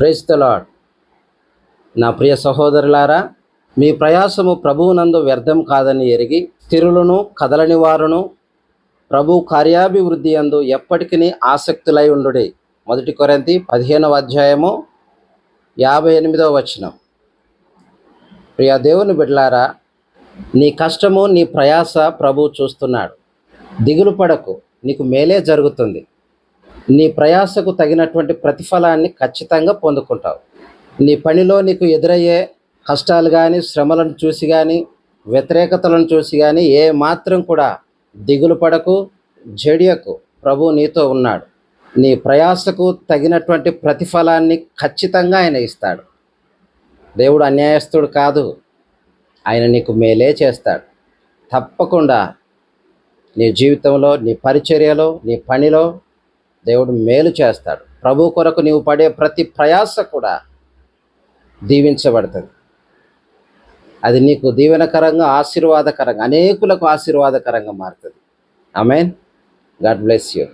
Praise తలాడ్ నా ప్రియ సహోదరులారా మీ ప్రయాసము ప్రభువునందు వ్యర్థం కాదని ఎరిగి స్థిరులను కదలని వారును ప్రభు కార్యాభివృద్ధి అందు ఎప్పటికీ ఆసక్తులై ఉండుడి. మొదటి కొరంతి పదిహేనవ అధ్యాయము యాభై ఎనిమిదవ వచనం. ప్రియ దేవుని బిడ్డలారా నీ కష్టము నీ ప్రయాస ప్రభు చూస్తున్నాడు. దిగులు పడకు నీకు మేలే జరుగుతుంది. నీ ప్రయాసకు తగినటువంటి ప్రతిఫలాన్ని ఖచ్చితంగా పొందుకుంటావు. నీ పనిలో నీకు ఎదురయ్యే కష్టాలు కానీ శ్రమలను చూసి కానీ వ్యతిరేకతలను చూసి కానీ ఏ మాత్రం కూడా దిగులు పడకు జడియకు ప్రభు నీతో ఉన్నాడు. నీ ప్రయాసకు తగినటువంటి ప్రతిఫలాన్ని ఖచ్చితంగా ఆయన ఇస్తాడు. దేవుడు అన్యాయస్తుడు కాదు. ఆయన నీకు మేలే చేస్తాడు. తప్పకుండా నీ జీవితంలో నీ పరిచర్యలో నీ పనిలో దేవుడు మేలు చేస్తాడు. ప్రభు కొరకు నీవు పడే ప్రతి ప్రయాస కూడా దీవించబడుతుంది. అది నీకు దీవెనకరంగా ఆశీర్వాదకరంగా అనేకులకు ఆశీర్వాదకరంగా మారుతుంది. I mean God bless you.